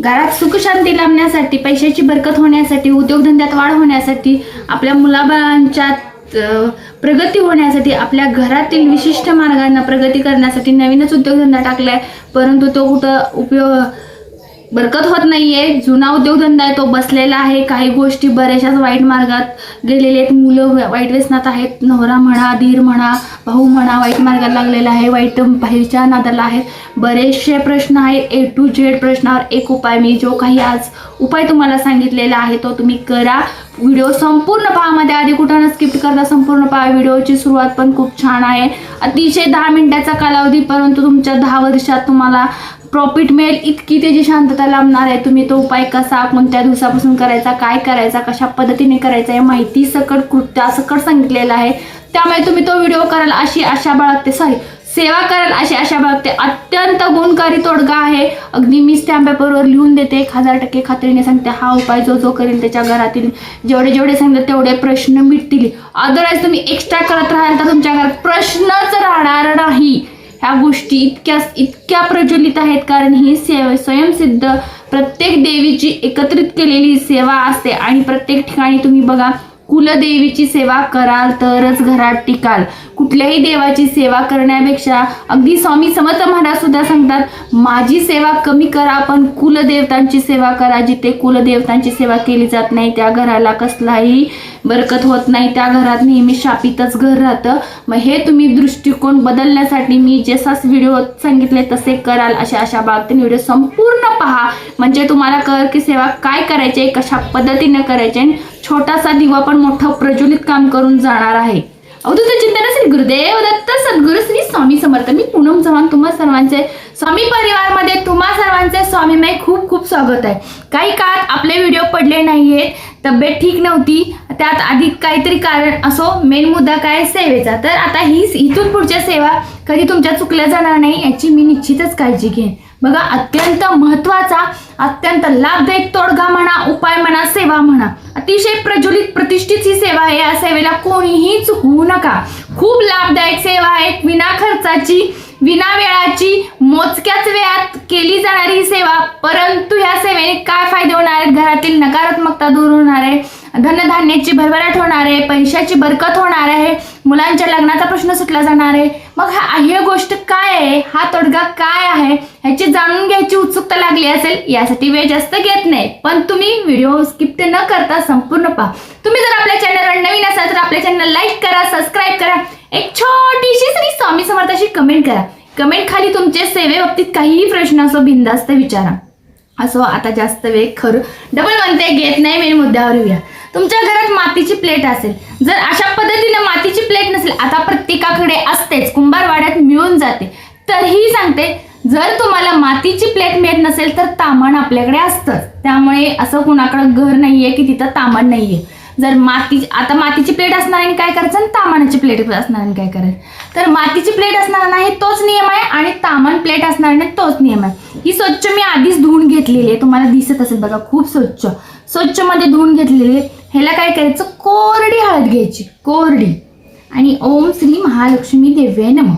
घरात सुखशांती लाभण्यासाठी पैशाची बरकत होण्यासाठी उद्योगधंद्यात वाढ होण्यासाठी आपल्या मुलाबाळांच्या प्रगती होण्यासाठी आपल्या घरातील विशिष्ट मार्गांना प्रगती करण्यासाठी नवीनच उद्योगधंदा टाकलाय. परंतु तो कुठं उपयोग बरकत होत नाहीये. जुना उद्योगधंदा आहे तो बसलेला आहे. काही गोष्टी बऱ्याचशाच वाईट मार्गात गेलेले आहेत. मुलं वाईट व्यसनात आहेत. नवरा म्हणा धीर म्हणा भाऊ म्हणा वाईट मार्गात लागलेला आहे. वाईट बाहेरच्या नादाला आहे बरेचसे प्रश्न आहेत ए टू झेड प्रश्नावर एक उपाय. मी जो काही आज उपाय तुम्हाला सांगितलेला आहे तो तुम्ही करा. व्हिडिओ संपूर्ण पहा. मध्ये आधी कुठं स्किप्ट करता संपूर्ण पहा. व्हिडिओची सुरुवात पण खूप छान आहे. अतिशय दहा मिनिटाचा कालावधी परंतु तुमच्या दहा वर्षात तुम्हाला प्रॉफिट मिळेल इतकी त्याची शांतता लाभणार आहे. तुम्ही तो उपाय कसा कोणत्या दिवसापासून करायचा काय करायचा कशा पद्धतीने करायचा हे माहिती सकट कृत्या सकट सांगितलेलं आहे. त्यामुळे तुम्ही तो व्हिडिओ कराल अशी आशा बाळगते. सॉरी सेवा कराल अशी आशा बाळगते. अत्यंत गुणकारी तोडगा आहे. अगदी मी स्टॅम्प पेपरवर लिहून देते. एक हजार टक्के खात्रीने सांगते हा उपाय जो जो करेल त्याच्या घरातील जेवढे जेवढे सांगतात तेवढे प्रश्न मिटतील. अदरवाईज तुम्ही एक्स्ट्रा करत राहाल तर तुमच्या घरात प्रश्नच राहणार नाही. ह्या गोष्टी इतक्या इतक्या प्रज्वलित आहेत कारण ही सेवा स्वयंसिद्ध प्रत्येक देवीची एकत्रित केलेली सेवा असते. आणि प्रत्येक ठिकाणी तुम्ही बघा कुलदेवीची सेवा कराल तरच घरात टिकाल. कुठल्याही देवाची सेवा करण्यापेक्षा अगदी स्वामी समर्थ महाराज सुद्धा सांगतात माझी सेवा कमी करा पण कुलदेवतांची सेवा करा. जिथे कुलदेवतांची सेवा केली जात नाही त्या घराला कसलाही बरकत होत नाही. त्या घरात नेहमी शापितच घर राहतं. मग हे तुम्ही दृष्टिकोन बदलण्यासाठी मी जसाच व्हिडिओ सांगितले तसे कराल अशा अशा बाबतीने व्हिडिओ संपूर्ण पहा. म्हणजे तुम्हाला कळ की सेवा काय करायची आहे कशा पद्धतीने करायची छोटासा दिवा पण मोठं प्रज्वलित काम करून जाणार आहे. अवधूत चिंतन श्री गुरुदेव दत्त सद्गुरु श्री स्वामी समर्थ. मी पूनम चव्हाण तुम्हा सर्वांचे स्वामी परिवारमध्ये तुम्हा सर्वांचे स्वामीमय खूप खूप स्वागत आहे. काही काळात आपले व्हिडिओ पडले नाही आहेत तब्येत ठीक नव्हती त्यात अधिक काहीतरी कारण असो मेन मुद्दा काय सेवेचा. तर आता ही इथून पुढच्या सेवा कधी तुमच्या चुकल्या जाणार नाही याची मी निश्चितच काळजी घेईन. बघा अत्यंत महत्त्वाचा अत्यंत लाभदायक तोडगा म्हणा उपाय म्हणा सेवा म्हणा. अतिशय प्रज्वलित प्रतिष्ठित ही सेवा आहे. या सेवेला कोणीही चुकवू नका. खूप लाभदायक सेवा आहे. विना खर्चाची विना वेळाची मोजक्याच वेळात केली जाणारी ही सेवा. परंतु या सेवेने काय फायदे होणार आहेत? घरातील नकारात्मकता दूर होणार आहे. धनधान्याची भरभराट होणार आहे पैशाची बरकत होणार आहे मुलांच्या लग्नाचा प्रश्न सुटला जाणार आहे. मग हा ही गोष्ट काय आहे? हा तोडगा काय आहे? ह्याची जाणून घ्यायची उत्सुकता लागली असेल यासाठी वेळ जास्त घेत नाही. पण तुम्ही व्हिडिओ स्किप न करता संपूर्ण पहा. तुम्ही जर आपल्या चॅनलवर नवीन असाल तर आपल्या चॅनल लाईक करा सबस्क्राईब करा. एक छोटीशी तरी स्वामी समर्थाशी कमेंट करा. कमेंट खाली तुमचे सेवेबाबतीत काहीही प्रश्न असो बिंदास्त विचारा. असो आता जास्त वेळ खरं डबल म्हणते घेत नाही मेन मुद्द्यावर येऊया. तुमच्या घरात मातीची प्लेट असेल. जर अशा पद्धतीने मातीची प्लेट नसेल आता प्रत्येकाकडे असतेच. कुंभारवाड्यात मिळून जाते. तरीही सांगते जर तुम्हाला मातीची प्लेट मिळत नसेल तर तामण आपल्याकडे असतंच. त्यामुळे असं कुणाकडं घर नाहीये की तिथं तामण नाहीये. जर माती आता मातीची प्लेट असणार असणाऱ्याने काय करायचं? आणि तामानाची प्लेट असणाऱ्याने काय करायचं? तर मातीची प्लेट असणार नाही तोच नियम आहे आणि तामण प्लेट असणार नाही तोच नियम आहे. ही स्वच्छ मी आधीच धुवून घेतलेली आहे. तुम्हाला दिसत असेल बघा खूप स्वच्छ. स्वच्छमध्ये धुवून घेतलेली आहे. ह्याला काय करायचं? कोरडी हळद घ्यायची. कोरडी. आणि ओम श्री महालक्ष्मी देव्ये नम.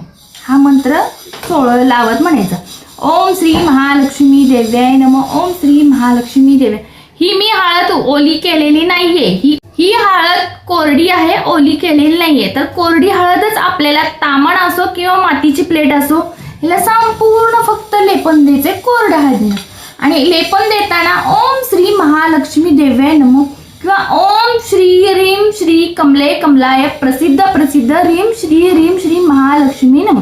हा मंत्र सोळ लावत म्हणायचा. ओम श्री महालक्ष्मी देव्याय नम. ओम श्री महालक्ष्मी देव्या. ही मी हळद ओली केलेली नाहीये. ही ही हळद कोरडी आहे ओली केलेली नाहीये. तर कोरडी हळदच आपल्याला तामण असो किंवा मातीची प्लेट असो ह्याला संपूर्ण फक्त लेपन द्यायचे कोरड्या हळदीनं आणि लेपन देताना ओम श्री महालक्ष्मी देव्याय नमो किंवा ओम श्री रीम श्री कमले कमलाय प्रसिद्ध प्रसिद्ध रीम श्री रीम श्री महालक्ष्मी नम.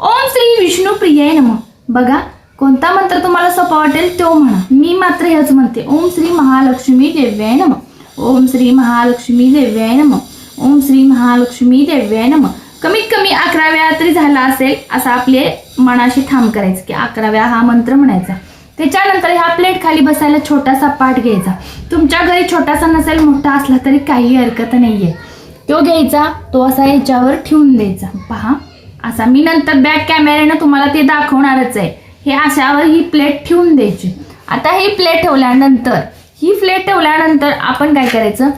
ओम श्री विष्णू प्रियाय नम. बघा कोणता मंत्र तुम्हाला सोपा वाटेल तो म्हणा. मी मात्र हेच म्हणते. ओम श्री महालक्ष्मी देव्याय नम. ओम श्री महालक्ष्मी देव्याय नम. ओम श्री महालक्ष्मी देव्याय नम. कमीत कमी अकरा वेळा तरी झाला असेल असं आपले मनाशी ठाम करायचं की अकरा वेळा हा मंत्र म्हणायचा. त्याच्यानंतर ह्या प्लेट खाली बसायला छोटासा पाठ घ्यायचा. तुमच्या घरी छोटासा नसेल मोठा असला तरी काही हरकत नाहीये. तो घ्यायचा तो असा याच्यावर ठेवून द्यायचा. पहा असा मी नंतर बॅक कॅमेऱ्यानं तुम्हाला ते दाखवणारच आहे. हे अशावर ही प्लेट ठेवून द्यायची. आता ही प्लेट ठेवल्यानंतर ही फ्लेट ठेवल्यानंतर आपण काय करायचं?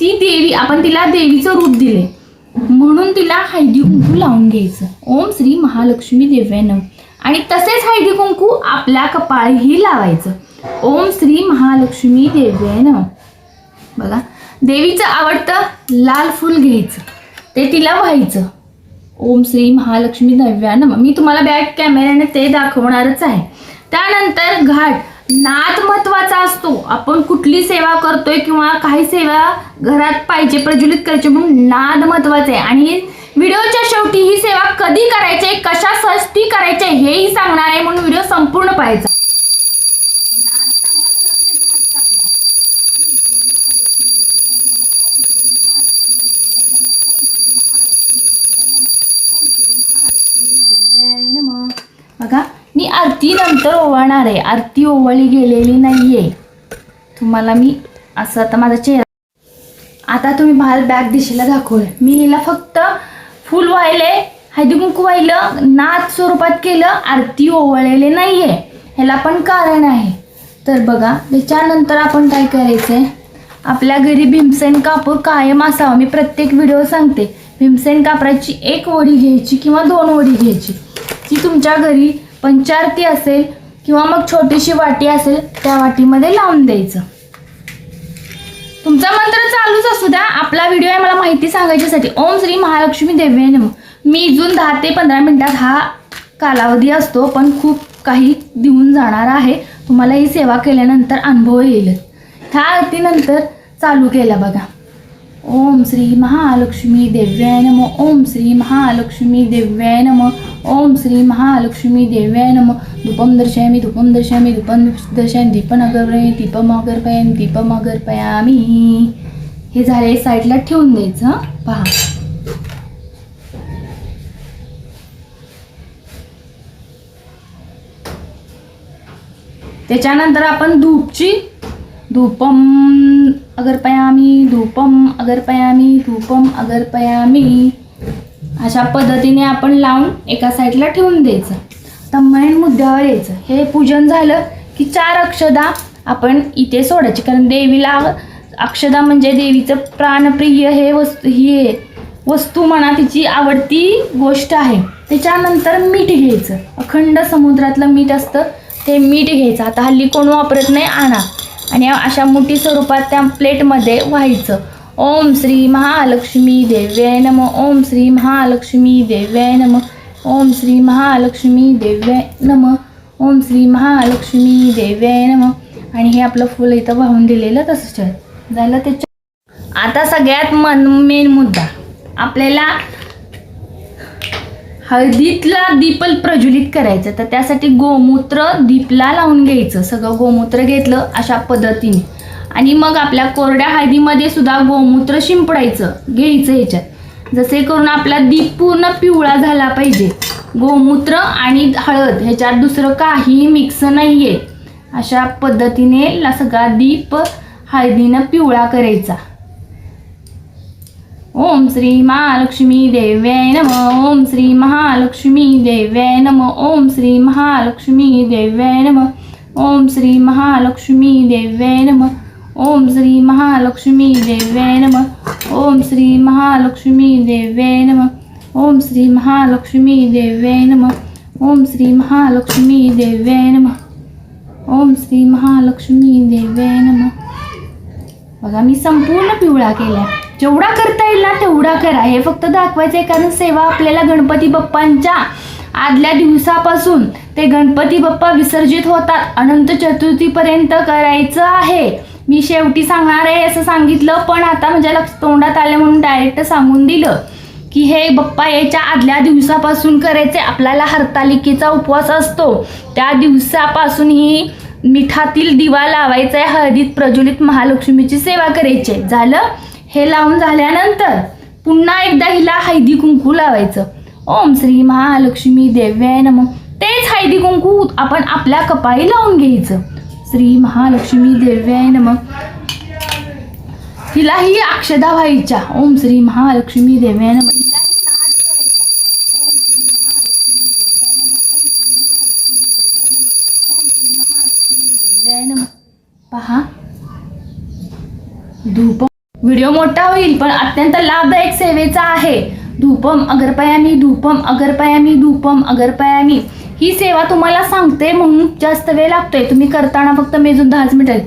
ती देवी आपण तिला देवीचं रूप दिले म्हणून तिला हळदी कुंकू लावून घ्यायचं. ओम श्री महालक्ष्मी देव्यानं. आणि तसेच हळदी कुंकू आपल्या कपाळीही लावायचं. ओम श्री महालक्ष्मी देव्यानं. बघा देवीचं आवडतं लाल फूल घ्यायचं. ते तिला व्हायचं. ओम श्री महालक्ष्मी नव्यानं मी तुम्हाला बॅक कॅमेऱ्याने ते दाखवणारच आहे. त्यानंतर घाट. नाद महत्त्वाचा असतो. आपण कुठली सेवा करतोय किंवा काही सेवा घरात पाहिजे प्रज्वलित करायची म्हणून नाद महत्त्वाचा आहे. आणि व्हिडिओच्या शेवटी ही सेवा कधी करायची कशासाठी करायची हेही सांगणार आहे म्हणून व्हिडिओ संपूर्ण पाहायचा नाद चांगला झाला पाहिजे घाट कापला ओम श्री महालक्ष्मी देवाय नमः ओम श्री महालक्ष्मी देवाय नमः ओम श्री महालक्ष्मी देवाय नमः ओम श्री महालक्ष्मी देवाय नमः बघा मी आरती नंतर ओवाळणार आहे. आरती ओवाळी गेलेली नाही आहे तुम्हाला मी असं आता माझा चेहरा आता तुम्ही बाहेर बॅग दिशेला दाखवलं मी हिला फक्त फुल वाहिले हळदी कुंकू वाहिलं नाच स्वरूपात केलं आरती ओवळलेले नाही आहे ह्याला पण कारण आहे. तर बघा त्याच्यानंतर आपण काय करायचं आहे आपल्या घरी भीमसेन कापूर कायम असावा. मी प्रत्येक व्हिडिओ सांगते. भीमसेन कापराची एक वडी घ्यायची किंवा दोन वडी घ्यायची. ती तुमच्या घरी पंचारती असेल किंवा मग छोटीशी वाटी असेल त्या वाटीमध्ये लावून द्यायचं. तुमचा मंत्र चालूच असू द्या. आपला व्हिडिओ आहे मला माहिती सांगायच्यासाठी. ओम श्री महालक्ष्मी देव्य मी जून दहा ते पंधरा मिनिटात हा कालावधी असतो पण खूप काही देऊन जाणार आहे. तुम्हाला ही सेवा केल्यानंतर अनुभव येईल. ह्या आरतीनंतर चालू केला बघा. ओम श्री महालक्ष्मी देव्याय नम ओम श्री महालक्ष्मी देव्याय नम ओम श्री महालक्ष्मी देव्याय नम। धूपम दर्शयामी धूपम दर्शयामी धूपम दर्शयामी दीपन अगरपयामी दीपम अगरपयामी दीपम अगरपयामी। हे झाले साईडला ठेवून द्यायचं पहा. त्याच्यानंतर आपण धूपची धूपम अगरपयामी धूपम अगरपयामी धूपम अगरपयामी. अशा पद्धतीने आपण लावून एका साईडला ठेवून द्यायचं. तर मेन मुद्द्यावर यायचं. हे पूजन झालं की चार अक्षदा आपण इथे सोडायची. कारण देवीला अक्षदा म्हणजे देवीचं प्राणप्रिय हे वस्तू ही आहे. वस्तू म्हणा तिची आवडती गोष्ट आहे. त्याच्यानंतर मीठ घ्यायचं. अखंड समुद्रातलं मीठ असतं ते मीठ घ्यायचं. आता हल्ली कोण वापरत नाही आणा. आणि अशा मोठी स्वरूपात त्या प्लेटमध्ये व्हायचं. ओम श्री महालक्ष्मी देव्याय नम. ओम श्री महालक्ष्मी देव्याय नम. ओम श्री महालक्ष्मी देव्याय नम. ओम श्री महालक्ष्मी देव्याय नम. आणि हे आपलं फुल इथं वाहून दिलेलं तसंच झालं त्याच्या आता सगळ्यात मन मेन मुद्दा. आपल्याला हळदीतला दीपल प्रज्वलित करायचं. तर त्यासाठी गोमूत्र दीपला लावून घ्यायचं. सगळं गोमूत्र घेतलं अशा पद्धतीने. आणि मग आपल्या कोरड्या हळदीमध्ये सुद्धा गोमूत्र शिंपडायचं. घ्यायचं ह्याच्यात. जसे करून आपला दीप पूर्ण पिवळा झाला पाहिजे. गोमूत्र आणि हळद ह्याच्यात दुसरं काही मिक्स नाही आहे अशा पद्धतीने सगळा दीप हळदीनं पिवळा करायचा. ओम श्री महालक्ष्मी देव्याय नम ओम श्री महालक्ष्मी देव्याय नम ओम श्री महालक्ष्मी देव्याय नम ओम श्री महालक्ष्मी देव्याय नम ओम श्री महालक्ष्मी देव्याय नम ओम श्री महालक्ष्मी देव्याय नम ओम श्री महालक्ष्मी देव्याय नम ओम श्री महालक्ष्मी देव्याय नम ओम श्री महालक्ष्मी देव्याय नम। बघा मी संपूर्ण पिवळा केला जेवढा करता येईल ना तेवढा करा. हे फक्त दाखवायचं आहे कारण सेवा आपल्याला गणपती बाप्पांच्या आदल्या दिवसापासून ते गणपती बाप्पा विसर्जित होतात. अनंत चतुर्थीपर्यंत करायचं आहे. मी शेवटी सांगणार आहे असं सांगितलं पण आता माझ्या लक्ष तोंडात आलं म्हणून डायरेक्ट सांगून दिलं की हे बाप्पा याच्या आदल्या दिवसापासून करायचे आपल्याला हरतालिकेचा उपवास असतो. त्या दिवसापासून ही मिठातील दिवा लावायचा आहे हळदीत प्रज्वलित महालक्ष्मीची सेवा करायची. आहे झालं? हे लावून झाल्यानंतर पुन्हा एकदा हिला हळदी कुंकू लावायचं. ओम श्री महालक्ष्मी देव्याय नम. तेच हळदी कुंकू आपण आपल्या कपाळी लावून घ्यायचं. श्री महालक्ष्मी देव्याय नम. हिलाही अक्षदा व्हायच्या. ओम श्री महालक्ष्मी ओम श्री महालक्ष्मी देव्याय नम. पहा. धूप व्हिडिओ मोठा होईल पण अत्यंत लाभदायक सेवेचा आहे. धूपम अगरपयामी धूपम अगरपयामी धूपम अगरपयामी. ही सेवा तुम्हाला सांगते म्हणून जास्त वेळ लागतोय. तुम्ही करताना फक्त मेजून दहाच मिनिटं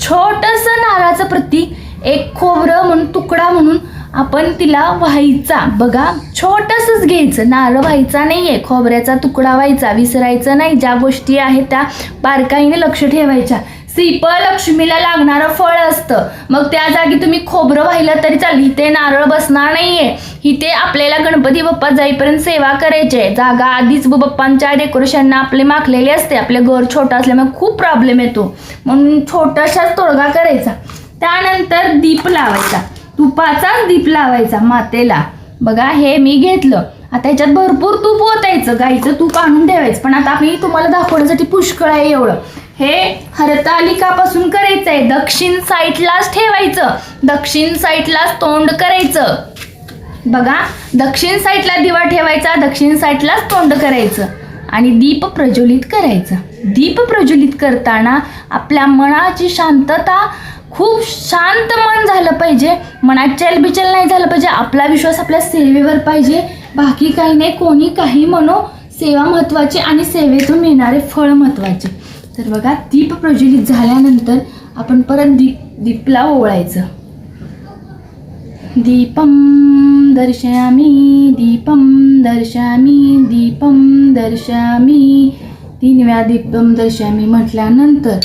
छोटंसं नारळाचं प्रतीक एक खोबरं म्हणून तुकडा म्हणून आपण तिला व्हायचा. बघा छोटंसंच घ्यायचं. नारळ व्हायचा नाही आहे खोबऱ्याचा तुकडा व्हायचा विसरायचा नाही. ज्या गोष्टी आहेत त्या बारकाईने लक्ष ठेवायच्या. श्रीफळ लक्ष्मीला लागणारं फळ असतं. मग त्या जागी तुम्ही खोबरं व्हायला तरी चालेल. इथे नारळ बसणार नाहीये. इथे आपल्याला गणपती बाप्पा जाईपर्यंत सेवा करायची आहे. जागा आधीच बाप्पांच्या डेकोरेशनना आपले माखलेले असते. आपले घर छोटं असल्यामुळे खूप प्रॉब्लेम येतो. म्हणून छोटाशाच तोडगा करायचा. त्यानंतर दीप लावायचा. तुपाचाच दीप लावायचा मातेला. बघा हे मी घेतलं. आता ह्याच्यात भरपूर तूप ओतायचं. गाईचं तूप आणून ठेवायचं. पण आता मी तुम्हाला दाखवण्यासाठी पुष्कळ आहे एवढं. हे हरतालिकापासून करायचं आहे दक्षिण साईडलाच ठेवायचं. दक्षिण साईडलाच तोंड करायचं. बघा दक्षिण साईडला दिवा ठेवायचा दक्षिण साईडलाच तोंड करायचं. आणि दीप प्रज्वलित करायचं. दीप प्रज्वलित करताना आपल्या मनाची शांतता खूप शांत मन झालं पाहिजे. मनात चलबिचल नाही झालं पाहिजे. आपला विश्वास आपल्या सेवेवर पाहिजे. बाकी काही नाही कोणी काही म्हणो सेवा महत्त्वाची आणि सेवेतून मिळणारे फळ महत्त्वाचे तर बघा दीप प्रज्वलित झाल्यानंतर आपण परत दीप दीपला ओवाळायचं. दीपं दर्शयामि दीपं दर्शामी दीपं दर्शामी तीन वेळा दीपम दर्शामी म्हटल्यानंतर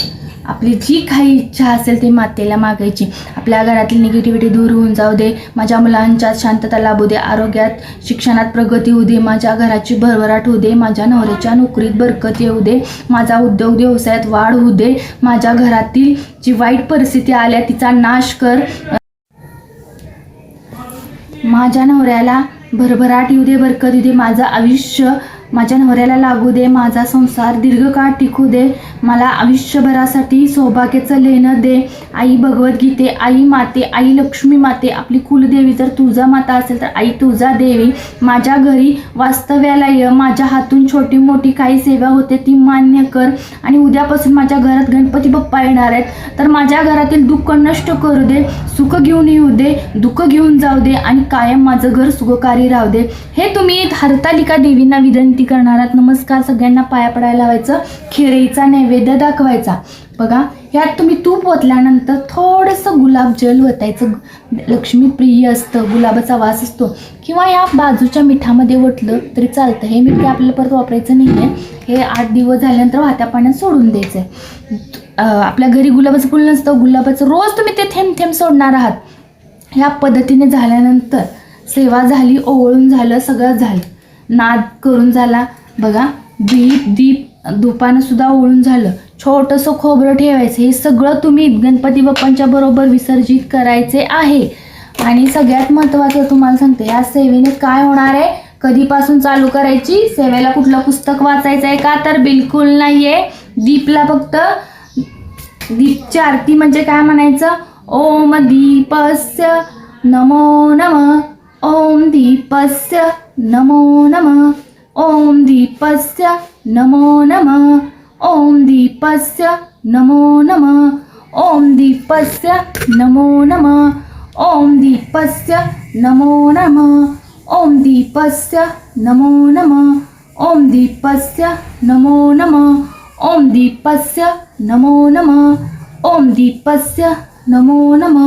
आपली जी काही इच्छा असेल ती मातेला मागायची. आपल्या घरातली निगेटिव्हिटी दूर होऊन जाऊ दे. माझ्या मुलांच्यात शांतता लाभू दे. आरोग्यात शिक्षणात प्रगती होऊ दे. माझ्या घराची भरभराट होऊ दे. माझ्या नवऱ्याच्या नोकरीत बरकत येऊ दे. माझा उद्योग व्यवसायात वाढ होऊ दे. माझ्या घरातील जी वाईट परिस्थिती आल्या तिचा नाश कर. माझ्या नवऱ्याला भरभराट येऊ दे बरकत येऊ दे. माझं आयुष्य माझ्या नवऱ्याला लागू दे माझा संसार दीर्घकाळ टिकू दे मला आयुष्यभरासाठी सौभाग्याचं लेणं दे. आई भगवद्गीते आई माते आई लक्ष्मी माते आपली कुलदेवी जर तुळजा माता असेल तर आई तुळजा देवी. माझ्या घरी वास्तव्याला ये माझ्या हातून छोटी मोठी काही सेवा होते ती मान्य कर. आणि उद्यापासून माझ्या घरात गणपती बाप्पा येणार आहेत. तर माझ्या घरातील दुःख नष्ट करू दे सुख घेऊन येऊ दे दुःख घेऊन जाऊ दे आणि कायम माझं घर सुखकारी राहू दे. हे तुम्ही हरतालिका देवींना विनंती करणार आहात. नमस्कार सगळ्यांना पाया पडायला लावायचं. खिरीचा नैवेद्य दाखवायचा. बघा यात तुम्ही तूप ओतल्यानंतर थोडंसं गुलाबजल ओतायचं. लक्ष्मी प्रिय असतं गुलाबाचा वास असतो. किंवा या बाजूच्या मिठामध्ये ओतलं तरी चालतं. हे मीठ आपल्याला परत वापरायचं नाही आहे हे आठ दिवस झाल्यानंतर वाहत्या पाण्यात सोडून द्यायचं आहे आपल्या घरी गुलाबाचं फुल नसतं. गुलाबाचं रोज तुम्ही ते थेंब थेंब सोडणार आहात. ह्या पद्धतीने झाल्यानंतर सेवा झाली ओवळून झालं सगळं झालं. नाद करून झाला. बघा दीप दीप धुपानं सुद्धा ओळून झालं. छोटंसं खोबरं ठेवायचं. हे सगळं तुम्ही गणपती बाप्पांच्या बरोबर विसर्जित करायचे आहे. आणि सगळ्यात महत्त्वाचं तुम्हाला सांगते या सेवेने काय होणार आहे? कधीपासून चालू करायची? सेवेला कुठलं पुस्तक वाचायचं आहे का? तर बिलकुल नाही आहे दीपला फक्त दीपची आरती म्हणजे काय म्हणायचं? ओम दीपस्य नमो नम. ओम दीपस्य नमो नम ओम दीपस्य नमो नम ओम दीपस्य नमो नम ओम दीपस्य नमो नम ओम दीपस्य नमो नम ओम दीपस्य नमो नम ओम दीपस्य नमो नम ओम दीपस्य नमो नम ओम दीपस्य नमो नम।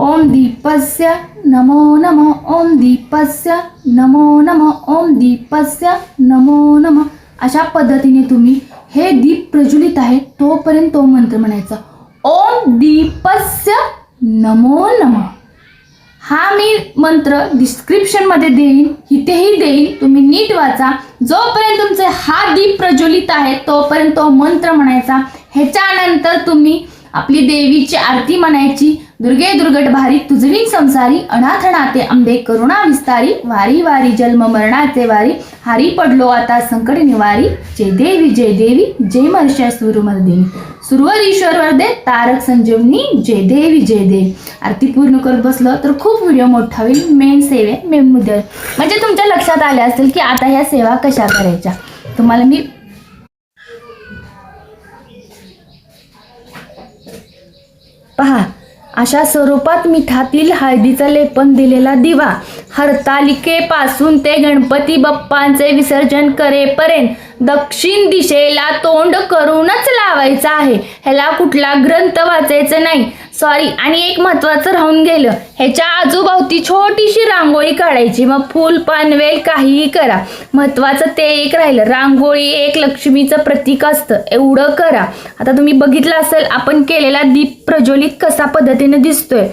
ओम दीपस्य नमो नमः ओम दीपस्य नमो नमः ओम दीपस्य नमो नम. अशा पद्धतीने तुम्ही हे दीप प्रज्वलित आहे तोपर्यंत तो मंत्र म्हणायचा ओम दीपस्य नमो नम. हा मी मंत्र डिस्क्रिप्शनमध्ये देईन इथेही देईन तुम्ही नीट वाचा. जोपर्यंत तुमचे हा दीप प्रज्वलित आहे तोपर्यंत तो मंत्र म्हणायचा ह्याच्यानंतर तुम्ही आपली देवीची आरती म्हणायची दुर्गे दुर्गट भारी तुझवी संसारी अनाथ नाते आंबे करुणा विस्तारी वारी वारी जन्म मरणाचे वारी हारी पडलो आता संकट निवारी जय देवी जय देवी जय महर्षा सुरुमर्दिनी सुरवर ईश्वर वर्दे तारक संजीवनी जय देवी जय देवी. आरती पूर्ण करत बसलं तर खूप व्हिडिओ मोठा होईल मेन सेवे मेन मुद्दे. म्हणजे तुमच्या लक्षात आले असेल की आता ह्या सेवा कशा करायच्या? तुम्हाला मी पहा. अशा स्वरूपात मिठातील हळदीचं लेपन दिलेला दिवा हरतालिकेपासून ते गणपती बाप्पांचे विसर्जन करेपर्यंत दक्षिण दिशेला तोंड करूनच लावायचं आहे. ह्याला कुठला ग्रंथ वाचायचं नाही. सॉरी आणि एक महत्वाचं राहून गेलं. ह्याच्या आजूबावती छोटीशी रांगोळी काढायची. मग फूल पानवेल काहीही करा. महत्वाचं ते एक राहिलं. रांगोळी एक लक्ष्मीचं प्रतीक असतं. एवढं करा. आता तुम्ही बघितलं असेल आपण केलेला दीप प्रज्वलित कसा पद्धतीने दिसतोय.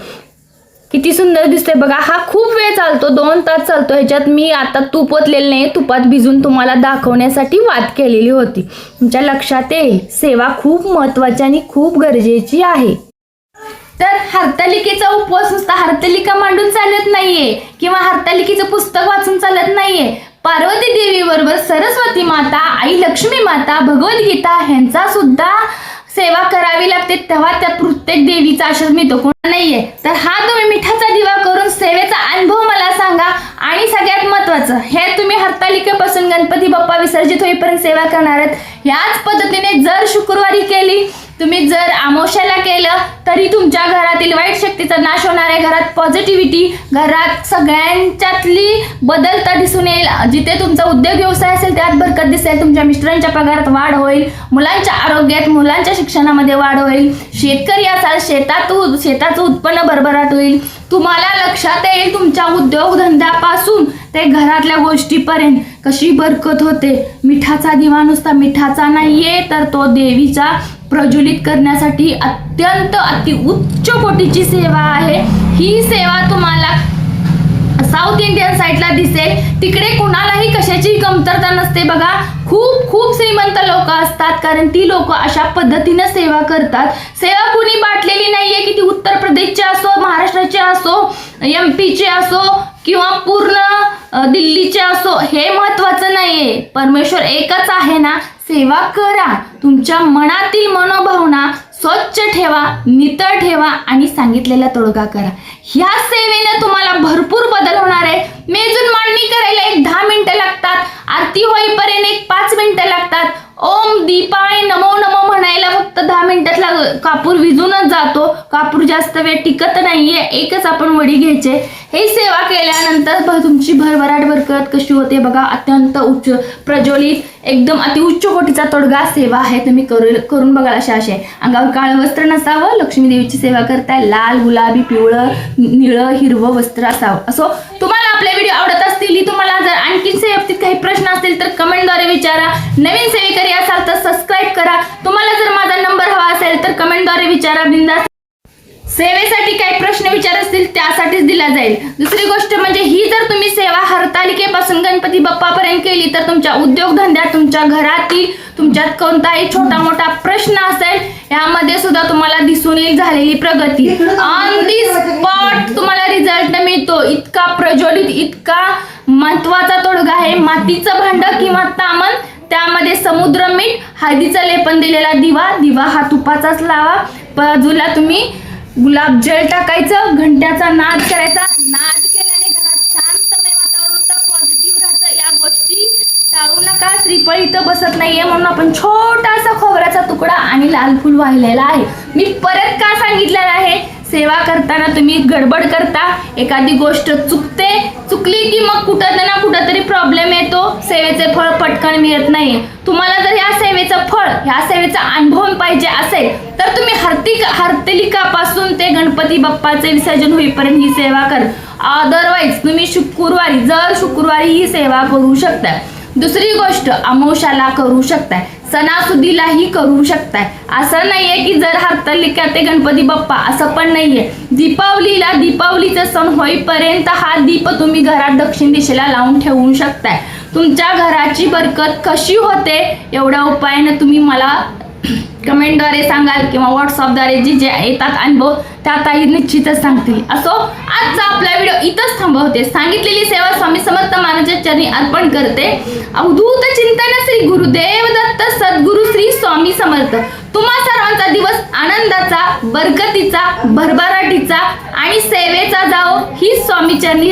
किती सुंदर दिसतोय. बघा हा खूप वेळ चालतो. दोन तास चालतो. ह्याच्यात मी आता तूप ओतलेलं नाही तुपात भिजून तुम्हाला दाखवण्यासाठी वाद केलेली होती. तुमच्या लक्षात येईल सेवा खूप महत्वाची आणि खूप गरजेची आहे. तर हरतालिकेचा उपवास नुसता हरतालिका मांडून चालत नाहीये किंवा हरतालिकेचं पुस्तक वाचून चालत नाहीये. पार्वती देवी बरोबर सरस्वती माता आई लक्ष्मी माता भगवद्गीता ह्यांचा सुद्धा सेवा करावी लागते तेव्हा त्या प्रत्येक देवीचा आशीर्वाद मिळतो कोणा नाहीये. तर हा तुम्ही मिठाचा दिवा करून सेवेचा अनुभव मला सांगा. आणि सगळ्यात महत्वाचं हे तुम्ही हरतालिकेपासून गणपती बाप्पा विसर्जित होईपर्यंत सेवा करणार आहेत. याच पद्धतीने जर शुक्रवारी केली तुम्ही जर आमोशाला केलं तरी तुमच्या घरातील वाईट शक्तीचा नाश होणार आहे घरात पॉझिटिव्हिटी घरात सगळ्यांच्यातली बदलता दिसून येईल. जिथे तुमचा उद्योग व्यवसाय असेल त्यात बरकत दिसेल. तुमच्या मिस्टरांच्या पगारात वाढ होईल. मुलांच्या आरोग्यात मुलांच्या शिक्षणामध्ये वाढ होईल. शेतकरी असाल शेतात शेताचं उत्पन्न भरभराट होईल. तुम्हाला लक्षात येईल तुमच्या उद्योगधंद्यापासून ते घरातल्या गोष्टीपर्यंत कशी बरकत होते. मिठाचा दिवा नुसता मिठाचा नाहीये तर तो देवीचा प्रज्वलित करण्यासाठी अत्यंत अति उच्च कोटीची सेवा आहे. ही सेवा तुम्हाला साऊथ इंडियन साईडला दिसेल. तिकडे कुणालाही कशाची कमतरता नसते बघा. खूप खूप श्रीमंत लोक असतात कारण ती लोक अशा पद्धतीनं सेवा करतात. सेवा कुणी बाटलेली नाहीये की ती उत्तर प्रदेशची असो महाराष्ट्राची असो एम पीचे असो किंवा पूर्ण दिल्लीचे असो हे महत्वाचं नाहीये. परमेश्वर एकच आहे ना? सेवा करा. तुमच्या मनातील मनोभावना स्वच्छ ठेवा नितळ ठेवा आणि सांगितलेला तोडगा करा. ह्या सेवेनं तुम्हाला भरपूर बदल होणार आहे. मेजून मांडणी करायला एक दहा मिनिटं लागतात. आरती होईपर्यंत एक पाच मिनिटं लागतात. ओम दीपाय नमो नमो म्हणायला फक्त दहा मिनिटात लाग कापूर विजूनच जातो. कापूर जास्त वेळ टिकत नाहीये. एकच आपण वडी घ्यायचे. हे सेवा केल्यानंतर तुमची भरभराट भरकत कशी होते बघा. अत्यंत उच्च प्रज्वलित एकदम अति उच्च कोटीचा तोडगा सेवा आहे. तुम्ही करू करून बघा अशा असे अंगावर काळं वस्त्र नसावं. लक्ष्मी देवीची सेवा करताय. लाल गुलाबी पिवळं निळं हिरवं वस्त्र असावं. असो तुम्हाला आपले व्हिडिओ आवडत असतील तुम्हाला जर आणखी सेवेबाबतीत काही प्रश्न असतील तर कमेंटद्वारे विचारा. नवीन सेवेकरी असाल तर सबस्क्राईब करा. तुम्हाला जर माझा नंबर हवा असेल तर कमेंटद्वारे विचारा बिंदा सेवेसाठी काही प्रश्न विचार असतील त्यासाठीच दिला जाईल. दुसरी गोष्ट म्हणजे ही जर तुम्ही सेवा हरतालिकेपासून गणपती बाप्पापर्यंत केली तर तुमच्या उद्योगधंद्यात तुमच्या घरातील तुमच्यात कोणताही छोटा मोठा प्रश्न असेल यामध्ये सुद्धा तुम्हाला दिसून येईल झालेली प्रगती. ऑन दी स्पॉट तुम्हाला रिझल्ट मिळतो. इतका प्रज्वलित इतका महत्त्वाचा तोडगा आहे. मातीचं भांड किंवा तामन त्यामध्ये समुद्र मीठ हळदीचं लेपन दिलेला दिवा दिवा हा तुपाचाच लावा. बाजूला तुम्ही गुलाबजल टाकायचं घंट्याचा नाद करायचा. नाद केल्याने घरात शांतमय वातावरण होतं पॉझिटिव्ह राहतं. या गोष्टी टाळू नका. श्रीफळ इथं बसत नाहीये म्हणून आपण छोटासा खोबऱ्याचा तुकडा आणि लाल फुल वाहिलेला आहे. मी परत का सांगितलेलं आहे? सेवा करताना तुम्ही गडबड करता एखादी गोष्ट चुकते चुकली की मग कुठं ना कुठं तरी प्रॉब्लेम येतो. सेवेचे फळ पटकन मिळत नाही. तुम्हाला जर ह्या सेवेचं फळ ह्या सेवेचा अनुभव पाहिजे असेल तर तुम्ही हर्तिक हर्तलिकापासून ते गणपती बाप्पाचे विसर्जन होईपर्यंत ही सेवा कर. अदरवाईज तुम्ही शुक्रवारी जर शुक्रवारी ही सेवा करू शकता. दुसरी गोष्ट अमोशाला करू शकताय सणासुदीलाही करू शकताय. असं नाहीये की जर हरतालिका ते गणपती बाप्पा असं पण नाहीये. दीपावलीला दीपावलीचा सण होईपर्यंत हा दीप तुम्ही घरात दक्षिण दिशेला लावून ठेवू शकताय. तुमच्या घराची बरकत कशी होते एवढ्या उपायाने तुम्ही मला कमेंटद्वारे सांगाल किंवा व्हॉट्सअपद्वारे जे जे येतात अनुभव त्यातही निश्चितच सांगतील. असो आजचा आपला व्हिडिओ इथंच थांबवते सांगितलेली सेवा स्वामी समर्थ महाराजांच्या चरणी अर्पण करते. अवधूत चिंतन श्री गुरुदेव दत्त सद्गुरु श्री स्वामी समर्थ. तुम्हा सर्वांचा दिवस आनंदाचा बरकतीचा भरभराटीचा आणि सेवेचा जाओ ही स्वामी चरणी